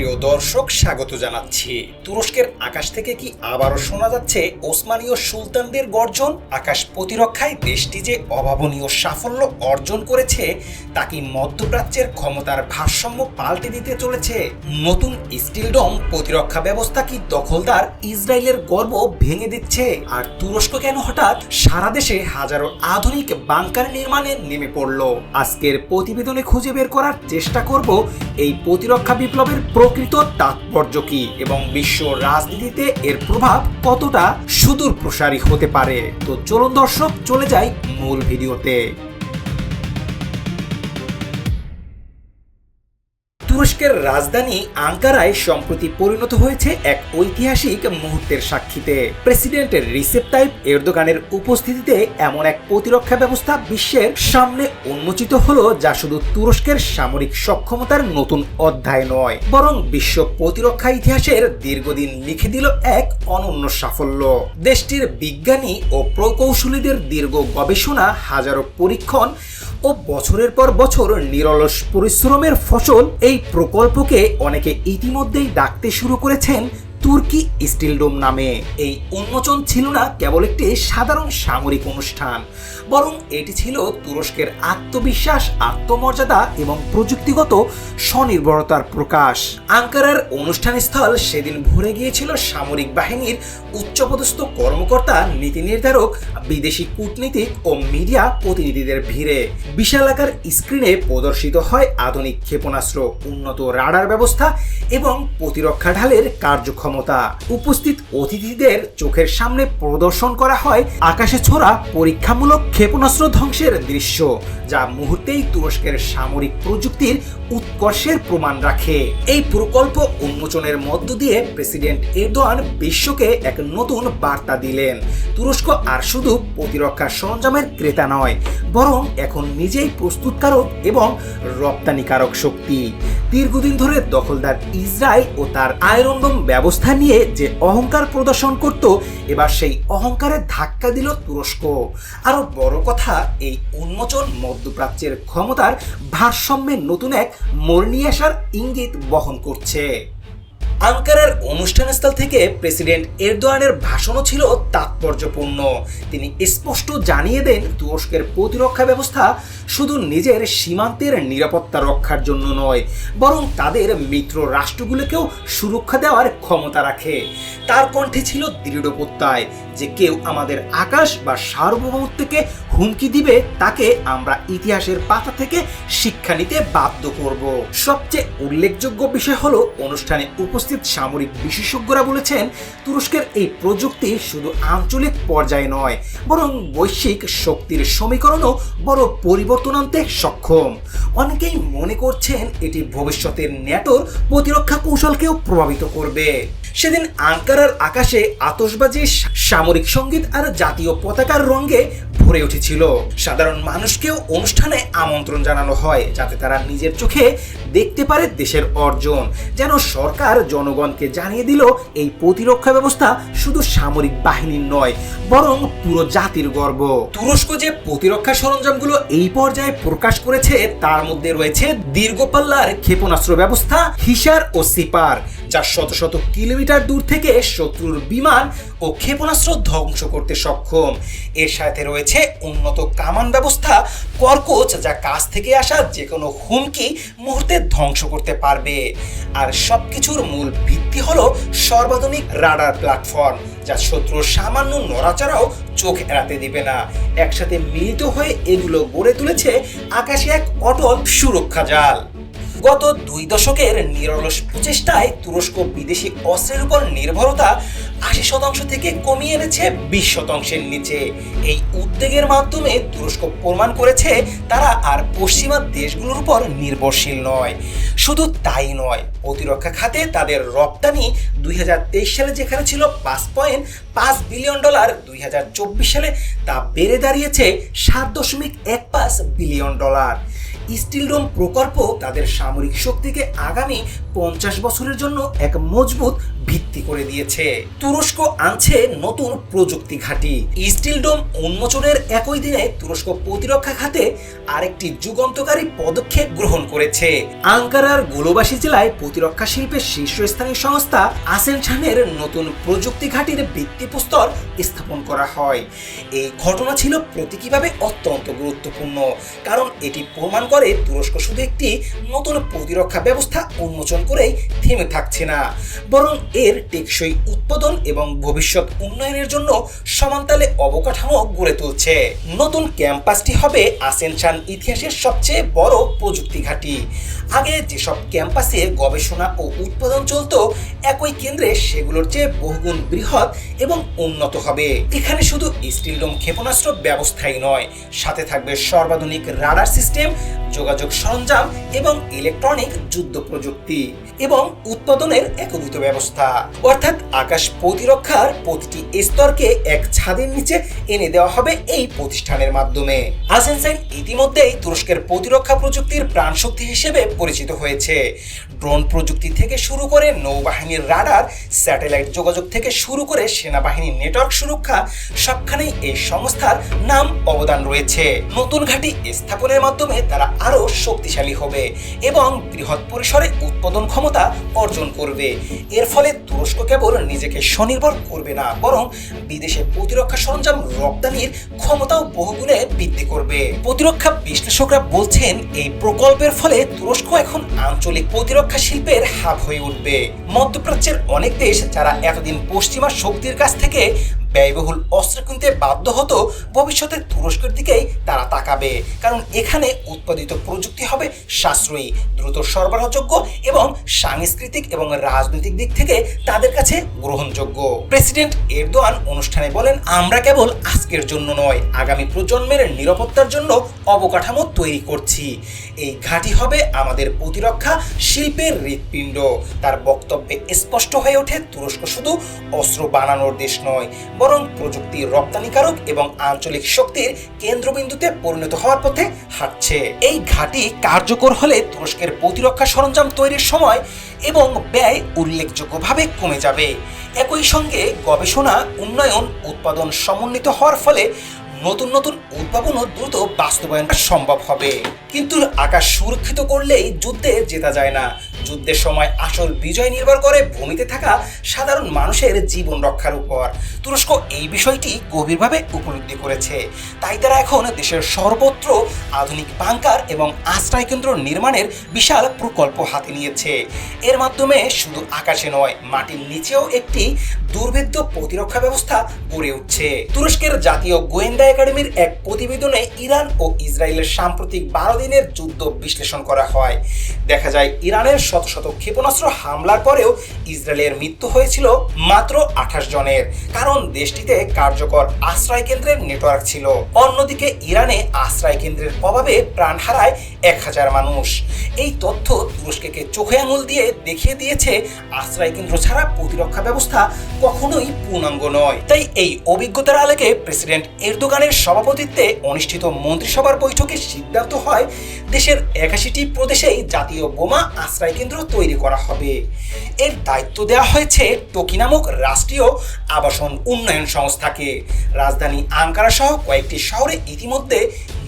প্রিয় দর্শক, স্বাগত জানাচ্ছি। তুরস্কের আকাশ থেকে কি আবারও শোনা যাচ্ছে ওসমানীয় সুলতানদের গর্জন? আকাশ প্রতিরক্ষায় দেশটি যে অভাবনীয় সাফল্য অর্জন করেছে, তা কি মধ্যপ্রাচ্যের ক্ষমতার ভারসাম্য পাল্টে দিতে চলেছে? নতুন স্টিল ডোম প্রতিরক্ষা ব্যবস্থা কি দখলদার ইসরায়েলের গর্ব ভেঙে দিচ্ছে? আর তুরস্ক কেন হঠাৎ সারা দেশে হাজারো আধুনিক বাংকার নির্মাণে নেমে পড়ল? আজকের প্রতিবেদনে খুঁজে বের করার চেষ্টা করব এই প্রতিরক্ষা বিপ্লবের প্রকৃত তাৎপর্য কি এবং বিশ্ব রাজনীতিতে এর প্রভাব কতটা সুদূর প্রসারী হতে পারে? তো চলুন দর্শক, চলে যাই মূল ভিডিওতে। তুরস্কের রাজধানী আঙ্কারায় সম্প্রতি পরিণত হয়েছে এক ঐতিহাসিক মুহূর্তের সাক্ষীতে। প্রেসিডেন্ট রিসেপ তাইপ এরদোগানের উপস্থিতিতে এমন এক প্রতিরক্ষা ব্যবস্থা বিশ্বের সামনে উন্মোচিত হলো যা শুধু তুরস্কের সামরিক সক্ষমতার নতুন অধ্যায় নয়, বরং বিশ্ব প্রতিরক্ষা ইতিহাসের দীর্ঘদিন লিখে দিল এক অনন্য সাফল্য। দেশটির বিজ্ঞানী ও প্রকৌশলীদের দীর্ঘ গবেষণা, হাজারো পরীক্ষণ ও বছরের পর বছর নিরলস পরিশ্রমের ফসল এই প্রকল্পকে অনেকে ইতিমধ্যেই ডাকতে শুরু করেছেন তুর্কি স্টিলডোম নামে এই উন্মোচন ছিল না কেবল একটি সাধারণ সামরিক অনুষ্ঠান, বরং এটি ছিল তুরস্কের আত্মবিশ্বাস, আত্মমর্যাদা এবং প্রযুক্তিগত স্বনির্ভরতার প্রকাশ। আঙ্কারার অনুষ্ঠানস্থল সেদিন ভরে গিয়েছিল সামরিক বাহিনীর উচ্চপদস্থ কর্মকর্তা, নীতি নির্ধারক, বিদেশি কূটনীতিক ও মিডিয়া প্রতিনিধিদের ভিড়ে। বিশালাকার স্ক্রিনে প্রদর্শিত হয় আধুনিক ক্ষেপণাস্ত্র, উন্নত রাডার ব্যবস্থা এবং প্রতিরক্ষা ঢালের কার্যক্ষমতা উপস্থিত অতিথিদের চোখের সামনে প্রদর্শন করা হয় আকাশে ছোড়া পরীক্ষামূলক ক্ষেপণাস্ত্র ধ্বংসের দৃশ্য, যা মুহূর্তেই তুরস্কের সামরিক প্রযুক্তির উৎকর্ষের প্রমাণ রাখে। এই প্রকল্প উন্মোচনের মধ্য দিয়ে প্রেসিডেন্ট এরদোয়ান বিশ্বকে এক নতুন বার্তা দিলেন। তুরস্ক আর শুধু প্রতিরক্ষা সরঞ্জামের ক্রেতা নয়, বরং এখন নিজেই প্রস্তুতকারক এবং রপ্তানিকারক শক্তি। দীর্ঘদিন ধরে দখলদার ইসরায়েল ও তার আয়রনডোম ব্যবস্থা নিয়ে যে অহংকার প্রদর্শন করত, এবার সেই অহংকারে ধাক্কা দিল তুরস্ক। আরও বড় কথা, এই উন্মোচন মধ্যপ্রাচ্যের ক্ষমতার ভারসাম্যের নতুন এক মোড় নিয়ে আসার ইঙ্গিত বহন করছে। আঙ্কারার অনুষ্ঠানস্থল থেকে প্রেসিডেন্ট এরদোয়ানের ভাষণও ছিল তাৎপর্যপূর্ণ। তিনি স্পষ্ট জানিয়ে দেন, তুরস্কের প্রতিরক্ষা ব্যবস্থা শুধু নিজের সীমান্তের নিরাপত্তা রক্ষার জন্য নয়, বরং তাদের মিত্র রাষ্ট্রগুলোকেও সুরক্ষা দেওয়ার ক্ষমতা রাখে। তার কণ্ঠে ছিল দৃঢ় প্রত্যয় যে কেউ আমাদের আকাশ বা সার্বভৌমত্বকে হুমকি দিবে, তাকে আমরা ইতিহাসের পাতা থেকে শিক্ষা নিতে বাধ্য করব। সবচেয়ে উল্লেখযোগ্য বিষয় হলো, অনুষ্ঠানে উপস্থিত সামরিক বিশেষজ্ঞরা বলেছেন, তুরস্কের এই প্রযুক্তি শুধু আঞ্চলিক পর্যায়ে নয়, বরং বৈশ্বিক শক্তির সমীকরণও বড় পরিবর্তন আনতে সক্ষম। অনেকেই মনে করছেন, এটি ভবিষ্যতের ন্যাটোর প্রতিরক্ষা কৌশলকেও প্রভাবিত করবে। সেদিন আঙ্কারার আকাশে আতশবাজি সামরিক সংগীত আর জাতীয় পতাকার রঙে ভরে উঠেছিল। সাধারণ মানুষকেও অনুষ্ঠানে আমন্ত্রণ জানানো হয়, যাতে তারা নিজের চোখে দেখতে পারে দেশের অর্জন। যেন সরকার জনগণকে জানিয়ে দিল, এই প্রতিরক্ষা ব্যবস্থা শুধু সামরিক বাহিনীর নয়, বরং পুরো জাতির গর্ব। তুরস্ক যে প্রতিরক্ষা সরঞ্জামগুলো এই পর্যায়ে প্রকাশ করেছে, তার মধ্যে রয়েছে দীর্ঘপাল্লার ক্ষেপণাস্ত্র ব্যবস্থা, হিসার ও সিপার, যা শত শত কিলোমিটার দূর থেকে শত্রুর বিমান ও ক্ষেপণাস্ত্র ধ্বংস করতে সক্ষম। এর সাথে রয়েছে উন্নত কামান ব্যবস্থা, কর্কচ, যা কাছ থেকে আসা যে কোনো হুমকি মুহূর্তে ধ্বংস করতে পারবে। আর সবকিছুর মূল ভিত্তি হলো সর্বাধুনিক রাডার প্ল্যাটফর্ম, যা শত্রুর সামান্য নড়াচড়াও চোখ এড়াতে দিবে না। একসাথে মিলিত হয়ে এগুলো গড়ে তুলেছে আকাশে এক অটল সুরক্ষা জাল। গত দুই দশকের নিরলস প্রচেষ্টায় তুরস্ক বিদেশি অস্ত্রের উপর নির্ভরতা আশি শতাংশ থেকে কমিয়ে এনেছে বিশ শতাংশের নিচে। এই উদ্যোগের মাধ্যমে তুরস্ক প্রমাণ করেছে তারা আর পশ্চিমা দেশগুলোর উপর নির্ভরশীল নয়। শুধু তাই নয়, প্রতিরক্ষা খাতে তাদের রপ্তানি দুই হাজার তেইশ সালে যেখানে ছিল পাঁচ পয়েন্ট পাঁচ বিলিয়ন ডলার, দুই হাজার চব্বিশ সালে তা বেড়ে দাঁড়িয়েছে সাত দশমিক এক পাঁচ বিলিয়ন ডলার। স্টিল ডোম প্রকল্প তাদের সামরিক শক্তিকে আগামী পঞ্চাশ বছরের জন্য এক মজবুত ভিত্তি করে দিয়েছে। তুরস্ক আনছে নতুন প্রযুক্তি ঘাঁটি। স্টিল ডোম উন্মোচনের একই দিনে তুরস্ক প্রতিরক্ষা খাতে আরেকটি যুগান্তকারী পদক্ষেপ গ্রহণ করেছে। আঙ্কারার গোলবাসী জেলায় প্রতিরক্ষা শিল্পের শীর্ষস্থানীয় সংস্থা আসেনশানের নতুন প্রযুক্তি ঘাঁটির ভিত্তিপ্রস্তর স্থাপন করা হয়। এই ঘটনা ছিল প্রতীকীভাবে অত্যন্ত গুরুত্বপূর্ণ, কারণ এটি প্রমাণ করে তুরস্ক শুধু একটি নতুন প্রতিরক্ষা ব্যবস্থা উন্মোচন করেই থেমে থাকছে না। বরং এর টেকসই উৎপাদন এবং ভবিষ্যৎ উন্নয়নের জন্য সমান্তালে অবকাঠামো গড়ে তুলছে। নতুন ক্যাম্পাসটি হবে আসেনশান ইতিহাসের সবচেয়ে বড় প্রযুক্তি ঘাঁটি। আগে যেসব ক্যাম্পাসে গবেষণা ও উৎপাদন চলতো একই কেন্দ্রে সেগুলোর চেয়ে বহুগুণ বৃহৎ এবং উন্নত হবে। এখানে শুধু স্টিল ডোম ক্ষেপণাস্ত্র ব্যবস্থাই নয়, সাথে থাকবে সর্বাধুনিক রাডার সিস্টেম, যোগাযোগ সরঞ্জাম এবং ইলেকট্রনিক যুদ্ধ প্রযুক্তি এবং উৎপাদনের একীভূত ব্যবস্থা। অর্থাৎ আকাশ প্রতিরক্ষার প্রতিটি স্তরকে এক ছাদের নিচে এনে দেওয়া হবে এই প্রতিষ্ঠানের মাধ্যমে। আসেনসাইন ইতিমধ্যেই তুরস্কের প্রতিরক্ষা প্রযুক্তির প্রাণশক্তি হিসেবে পরিচিত হয়েছে। ড্রোন প্রযুক্তি থেকে শুরু করে নৌবাহিনীর রাডার, স্যাটেলাইট যোগাযোগ থেকে শুরু করে সেনাবাহিনীর নেটওয়ার্ক সুরক্ষা, সবখানেই এই সংস্থার নাম অবদান রয়েছে। নতুন ঘাঁটি স্থাপনের মাধ্যমে তারা আরও শক্তিশালী হবে এবং বৃহৎ পরিসরে উৎপাদন ক্ষমতা অর্জন করবে। এর ফলে তুরস্ক কেবল নিজেকে স্বনির্ভর করবে না, বরং বিদেশে প্রতিরক্ষা সরঞ্জাম রপ্তানির ক্ষমতাও বহুগুণে বৃদ্ধি করবে। প্রতিরক্ষা বিশ্লেষকরা বলছেন, এই প্রকল্পের ফলে তুরস্ক এখন আঞ্চলিক প্রতিরক্ষা শিল্পের হাব হয়ে উঠবে। মধ্যপ্রাচ্যের অনেক দেশ যারা এতদিন পশ্চিমা শক্তির কাছ থেকে ব্যয়বহুল অস্ত্র কিনতে বাধ্য হতো ভবিষ্যতে তুরস্কের দিকেই তারা তাকাবে। কারণ এখানে উৎপাদিত প্রযুক্তি হবে সাশ্রয়ী, দ্রুত সরবরাহযোগ্য এবং সাংস্কৃতিক এবং রাজনৈতিক দিক থেকে তাদের কাছে গ্রহণযোগ্য। প্রেসিডেন্ট এরদোয়ান অনুষ্ঠানে বলেন, আমরা কেবল আজকের জন্য নয়, আগামী প্রজন্মের নিরাপত্তার জন্য অবকাঠামো তৈরি করছি। এই ঘাঁটি হবে আমাদের প্রতিরক্ষা, শিল্পের হৃৎপিণ্ড। তার বক্তব্যে স্পষ্ট হয়ে ওঠে, তুরস্ক শুধু অস্ত্র বানানোর দেশ নয় বরং প্রযুক্তি রপ্তানিকারক এবং আঞ্চলিক শক্তির কেন্দ্রবিন্দুতে পরিণত হওয়ার পথে হাঁটছে। এই ঘাঁটি কার্যকর হলে তুরস্কের প্রতিরক্ষা সরঞ্জাম তৈরির সময় এবং ব্যয় উল্লেখযোগ্যভাবে কমে যাবে। একই সঙ্গে গবেষণা, উন্নয়ন, উৎপাদন সমন্বিত হওয়ার ফলে নতুন নতুন উদ্ভাবনও দ্রুত বাস্তবায়ন সম্ভব হবে। কিন্তু আকাশ সুরক্ষিত করলেই যুদ্ধে জেতা যায় না। যুদ্ধের সময় আসল বিজয় নির্ভর করে ভূমিতে থাকা সাধারণ মানুষের জীবন রক্ষার উপর। তুরস্ক এই বিষয়টি গভীরভাবে উপলব্ধি করেছে। তাই তারা এখন দেশের সর্বত্র আধুনিক বাংকার এবং আশ্রয় কেন্দ্র নির্মাণের বিশাল প্রকল্প হাতে নিয়েছে। এর মাধ্যমে শুধু আকাশে নয়, মাটির নিচেও একটি দুর্ভেদ্য প্রতিরক্ষা ব্যবস্থা গড়ে উঠছে। তুরস্কের জাতীয় গোয়েন্দা একাডেমির এক প্রতিবেদনে ইরান ও ইসরায়েলের সাম্প্রতিক বারো দিনের যুদ্ধ বিশ্লেষণ করা হয়। দেখা যায়, ইরানের শত শত ক্ষেপণাস্ত্র হামলার পরেও ইসরায়েলের মৃত্যু হয়েছিল মাত্র আঠাশ জনের। কারণ দেশটিতে কার্যকর আশ্রয় কেন্দ্রের নেটওয়ার্ক ছিল। অন্যদিকে ইরানে আশ্রয় কেন্দ্রের অভাবে প্রাণ হারায় এক হাজার মানুষ। এই তথ্য তুরস্ককে চোখে আঙুল দিয়ে দেখিয়ে দিয়েছে, আশ্রয় কেন্দ্র ছাড়া প্রতিরক্ষা ব্যবস্থা কখনোই পূর্ণাঙ্গ নয়। তাই এই অভিজ্ঞতার আলোকে প্রেসিডেন্ট এরদোগানের সভাপতিত্বে অনুষ্ঠিত মন্ত্রিসভার বৈঠকে সিদ্ধান্ত হয়, দেশের একাশিটি প্রদেশেই জাতীয় বোমা আশ্রয় কেন্দ্র তৈরি করা হবে। এর দায়িত্ব দেওয়া হয়েছে টোকি নামক রাষ্ট্রীয় আবাসন উন্নয়ন সংস্থাকে। রাজধানী আঙ্কারা সহ কয়েকটি শহরে ইতিমধ্যে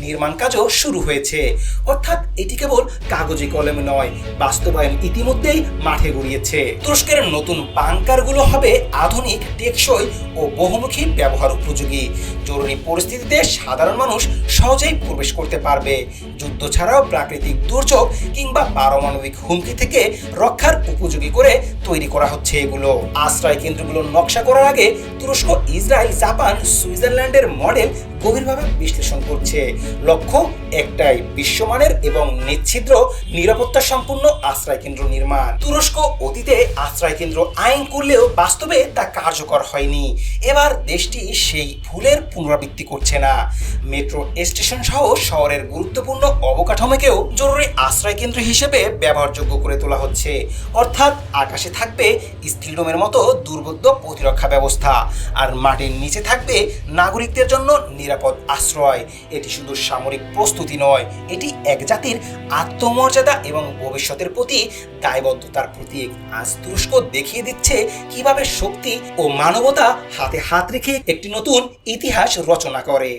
নির্মাণ কাজও শুরু হয়েছে। অর্থাৎ এটি কেবল কাগজে কলমে নয়, বাস্তবায়ন ইতিমধ্যেই মাঠে গড়িয়েছে। তুরস্কের নতুন বাংকারগুলো হবে আধুনিক, টেকসই ও বহুমুখী ব্যবহার উপযোগী। জরুরি পরিস্থিতিতে সাধারণ মানুষ সহজেই প্রবেশ করতে পারবে। যুদ্ধ ছাড়াও প্রাকৃতিক দুর্যোগ কিংবা পারমাণবিক হুমকি থেকে রক্ষার উপযোগী করে তৈরি করা হচ্ছে এগুলো। আশ্রয় কেন্দ্রগুলো নকশা করার আগে তুরস্ক, ইসরায়েল, জাপান, সুইজারল্যান্ডের মডেল গভীরভাবে বিশ্লেষণ করছে। লক্ষ্য, একটাই বিশ্বমানের এবং নিচ্ছিদ্র নিরাপত্তা সম্পূর্ণ আশ্রয় কেন্দ্র নির্মাণ। তুরস্ক অতীতে আশ্রয় কেন্দ্র আইন করলেও বাস্তবে তা কার্যকর হয়নি। এবার দেশটি সেই ভুলের পুনরাবৃত্তি করছে না। মেট্রো স্টেশন সহ শহরের গুরুত্বপূর্ণ অবকাঠামোকেও জরুরি আশ্রয় কেন্দ্র হিসেবে ব্যবহারযোগ্য করে তোলা হচ্ছে। অর্থাৎ আকাশে থাকবে স্টিলডোমের মতো দুর্বোধ্য প্রতিরক্ষা ব্যবস্থা। আর মাটির নিচে থাকবে নাগরিকদের জন্য নিরাপদ আশ্রয়। এটি শুধু সামরিক প্রস্তুতি নয়, এটি এক জাতির আত্মমর্যাদা এবং ভবিষ্যতের প্রতি দায়বদ্ধতার প্রতি আজ তুরস্ক দেখিয়ে দিচ্ছে কীভাবে শক্তি ও মানবতা হাতে হাত রেখে একটি নতুন ইতিহাস রচনা করে।